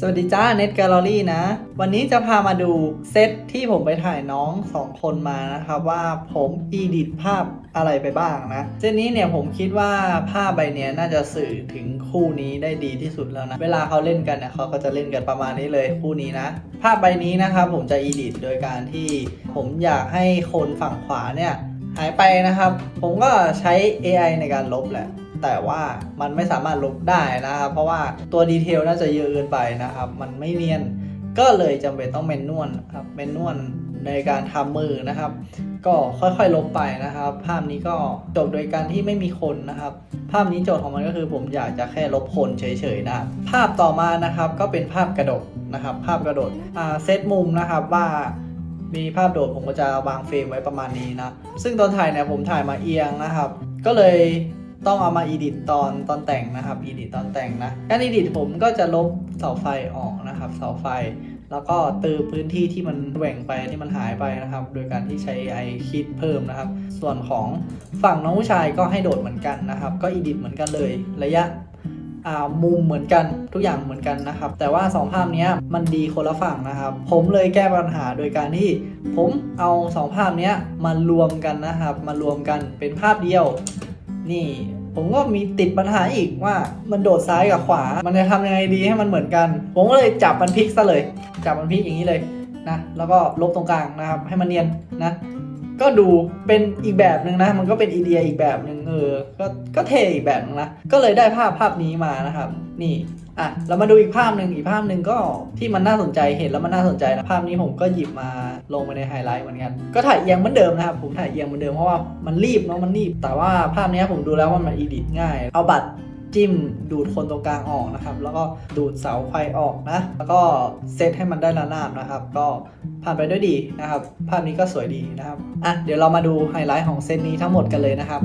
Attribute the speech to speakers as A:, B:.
A: สวัสดีจ้าเน็ตแกลเลอรี่นะ วันนี้จะพามาดูเซตที่ผมไปถ่ายน้องสองคนมานะครับว่าผมอีดิทภาพอะไรไปบ้างนะเซตนี้เนี่ยผมคิดว่าภาพใบเนี้ยน่าจะสื่อถึงคู่นี้ได้ดีที่สุดแล้วนะ เวลาเขาเล่นกันเนี่ยเขาก็จะเล่นกันประมาณนี้เลยคู่นี้นะ ภาพใบนี้นะครับผมจะอีดิทโดยการที่ผมอยากให้คนฝั่งขวาเนี่ยหายไปนะครับ ผมก็ใช้ AI ในการลบแหละ แต่ว่ามันไม่สามารถลบได้นะครับ เพราะว่าตัวดีเทลน่าจะเยอะเกินไปนะครับ มันไม่เนียนก็เลยจำเป็นต้องเมนนวลครับเมนนวลในการทำมือนะครับ ก็ค่อยๆลบไปนะครับ ภาพนี้ก็จบโดยการที่ไม่มีคนนะครับ ภาพนี้โจทย์ของมันก็คือผมอยากจะแค่ลบคนเฉยๆนะภาพต่อมานะครับก็เป็นภาพกระโดดนะครับ ภาพกระโดดเซตมุมนะครับว่ามีภาพโดดผมก็จะวางเฟรมไว้ประมาณนี้นะ ซึ่งตอนถ่ายเนี่ยผมถ่ายมาเอียงนะครับ ก็เลย ต้องเอามาอีดิตตอนตอนแต่งนะครับอีดิตตอนแต่งนะการอีดิตผมก็จะลบเสาไฟออกนะครับเสาไฟ แล้วก็เติมพื้นที่ที่มันแหว่งไปที่มันหายไปนะครับ โดยการที่ใช้ AI คิดเพิ่มนะครับ ส่วนของฝั่งน้องผู้ชายก็ให้โดดเหมือนกันนะครับ ก็อีดิตเหมือนกันเลยระยะมุมเหมือนกันทุกอย่างเหมือนกันนะครับ แต่ว่า 2 ภาพนี้มันดีคนละฝั่งนะครับ ผมเลยแก้ปัญหาโดยการที่ ผมเอา 2 ภาพนี้มารวมกันนะครับ มารวมกันเป็นภาพเดียว นี่ ผมก็มีติดปัญหาอีกว่ามันโดดซ้ายกับขวา มันจะทำยังไงดีให้มันเหมือนกัน ผมก็เลยจับมันพลิกซะเลย จับมันพลิกอย่างนี้เลยนะ แล้วก็ลบตรงกลางนะครับ ให้มันเนียนนะ ก็ดูเป็นอีกแบบหนึ่งนะ มันก็เป็นไอเดียอีกแบบหนึ่งเออ ก็ก็เทอีกแบบนึงนะก็เลยได้ภาพภาพนี้มานะครับ นี่อะเรามาดูอีกภาพหนึ่งอีกภาพหนึ่งก็ที่มันน่าสนใจเห็นแล้วมันน่าสนใจนะภาพนี้ผมก็หยิบมาลงไปในไฮไลท์เหมือนกันก็ถ่ายเอียงเหมือนเดิมนะครับผมถ่ายเอียงเหมือนเดิมเพราะว่ามันรีบเนาะมันรีบ แต่ว่าภาพนี้ผมดูแล้วว่ามันอีดิทง่าย เอาบัตร จิ้มดูดคนตรงกลางออกนะครับ แล้วก็ดูดเสาไฟออกนะ แล้วก็เซตให้มันได้ระนาบนะครับ ก็ผ่านไปด้วยดีนะครับ ภาพนี้ก็สวยดีนะครับ อะ เดี๋ยวเรามาดูไฮไลท์ของเซตนี้ทั้งหมดกันเลยนะครับ